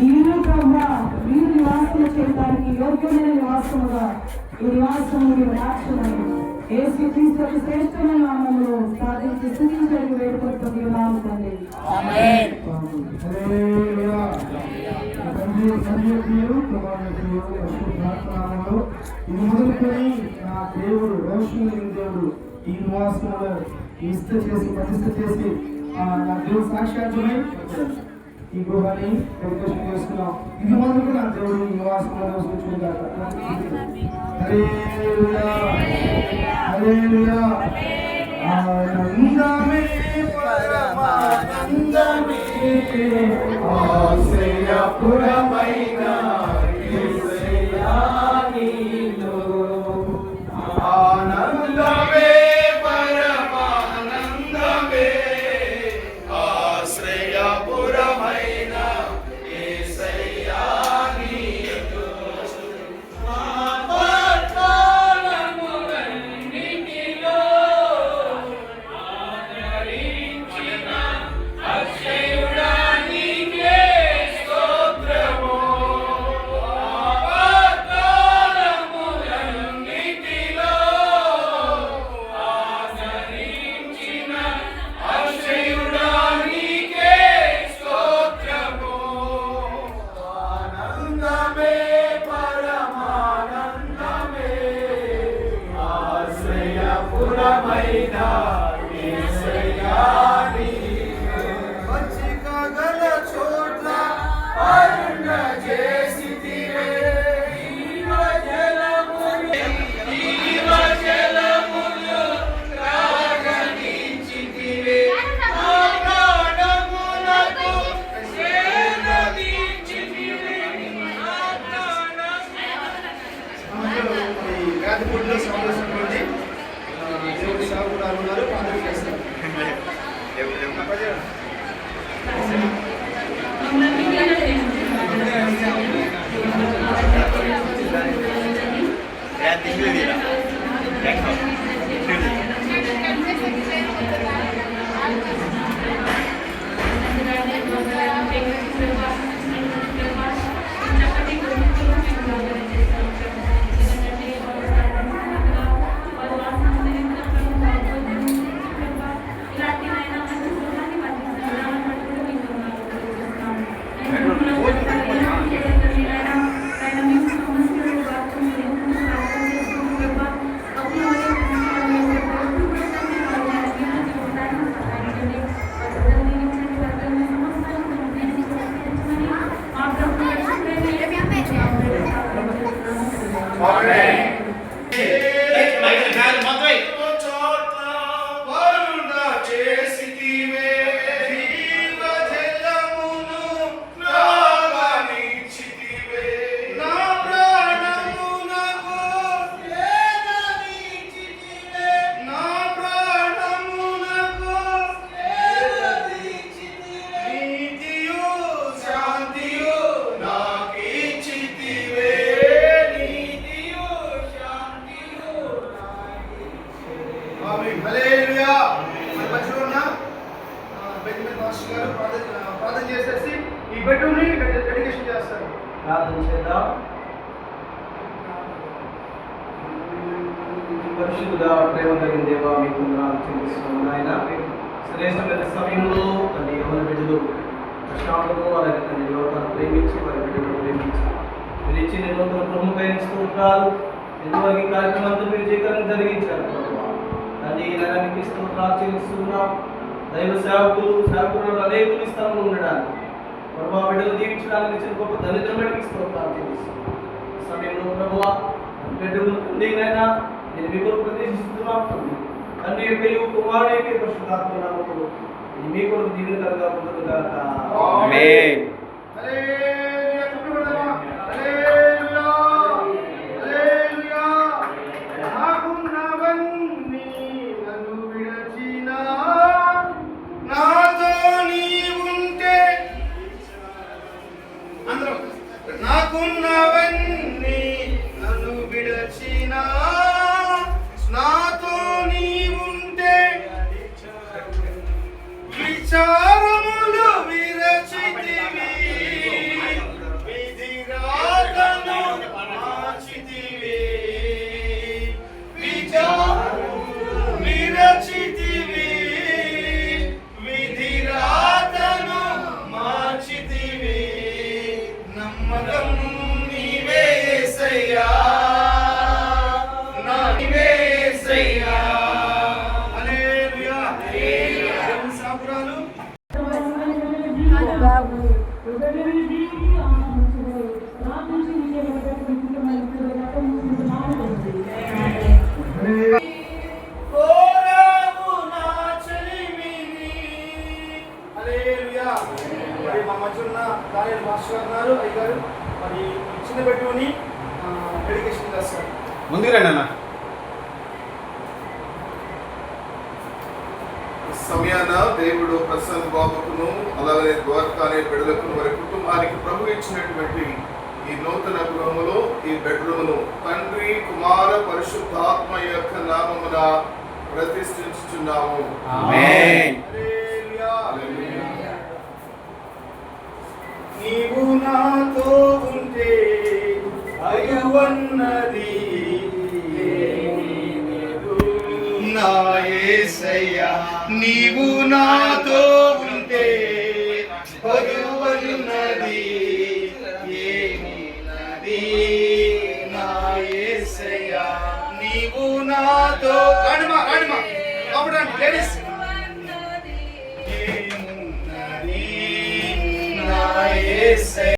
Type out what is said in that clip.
ఇల్లు ప్రభా మీరు నివాసం చేయడానికి యోగ్యమైన నివాసముగా ఈ నివాసం మీరు మార్చమని ఏసు క్రీస్తు శ్రేష్టమైన నామములో ప్రార్థించి స్థుతించడానికి వేడుకొట్టుకుని ఉన్నాము తండ్రి ఇది మొదలుకొని నా దేవుడు రోషం దేవుడు ఈ నివాసంలో ఇష్ట చేసి ప్రతిష్ట చేసి దేవుడు సాక్షాత్మై ఈ గృహాన్ని డెడికేషన్ చేసుకున్నాం ఇది మొదలు కూడా దేవుడు నివాసంలో నివసించుకుంటారు ఆనందమే పరమానందమే ఆశ్రయపురమైన ఆశ్రయపురమైన యేసయ్యా చోట్ల అరుణ జలములు త్రాగనిచ్చితివే. నా ప్రాణమునకు సేదదీర్చితివే. నా రాజపూడిలో ప్రార్థన చేద్దాం పరిశుద్ధ ప్రేమ కలిగిన దేవ మీకు వందనాలు చెల్లిస్తున్నాను ఆయన శ్రేష్టమైన సమయంలో తల్లి ఎవరి బిడ్డలు ప్రశాంతము అలాగే తల్లి యువతను ప్రేమించి వారి బిడ్డలు ప్రేమించి మీరు ఇచ్చిన నూతన ప్రముఖమైన స్తోత్రాలు ఎంతవరకు ఈ కార్యక్రమం అంతా మీరు జీవితంగా జరిగించారు ప్రభువా. తండ్రి నగరానికి స్తోత్రాలు చెల్లిస్తున్నాం. దైవ సేవకులు సేవకులు అనేకులు ఈ స్థలంలో ఉండడానికి ప్రభా బిడ్డలు దీవించడానికి ఇచ్చిన గొప్ప దరిద్రమడికి స్తోత్రాలు చెల్లిస్తున్నాం సమయంలో ప్రభువా బిడ్డలు తండ్రినైనా నేను మీ కొరకు ప్రదేశిస్తున్నాం తండ్రి యొక్క కుమారుడు యొక్క పరిశుద్ధాత్మ నామములో మీ కొరకు దీవెనకరంగా ఉంటుంది గాక ఆమేన్. హల్లెలూయా. నమ్మకం నీవే యేసయ్యా నా నీవే మరి మా మధ్య ఉన్న దానియల్ మాస్టర్ గారు ఉన్నారు అయ్యగారు మరి చిన్న పెట్టుకుని డెడికేషన్ చేస్తారు ముందుకు రండి అన్న. సమయాన దేవుడు ప్రసన్న బాబుకును అలాగే ద్వారకా అనే బిడ్డలకు వారి కుటుంబానికి ప్రభు ఇచ్చినటువంటి ఈ నూతన గృహములో ఈ బెడ్రూమును తండ్రి కుమార పరిశుద్ధాత్మ యొక్క నామమున ప్రతిష్ఠించుచున్నాము. నీవు నాతో ఉంటే అయువన్నది ఏమీ నా యేసయ్యా నీవు నాతో ఉంటే అయువన్నది ఏమీ నది? నా యేసయ్యా నీవు నాతో రాణిమా రాణిమా అప్పుడు లేడీస్. say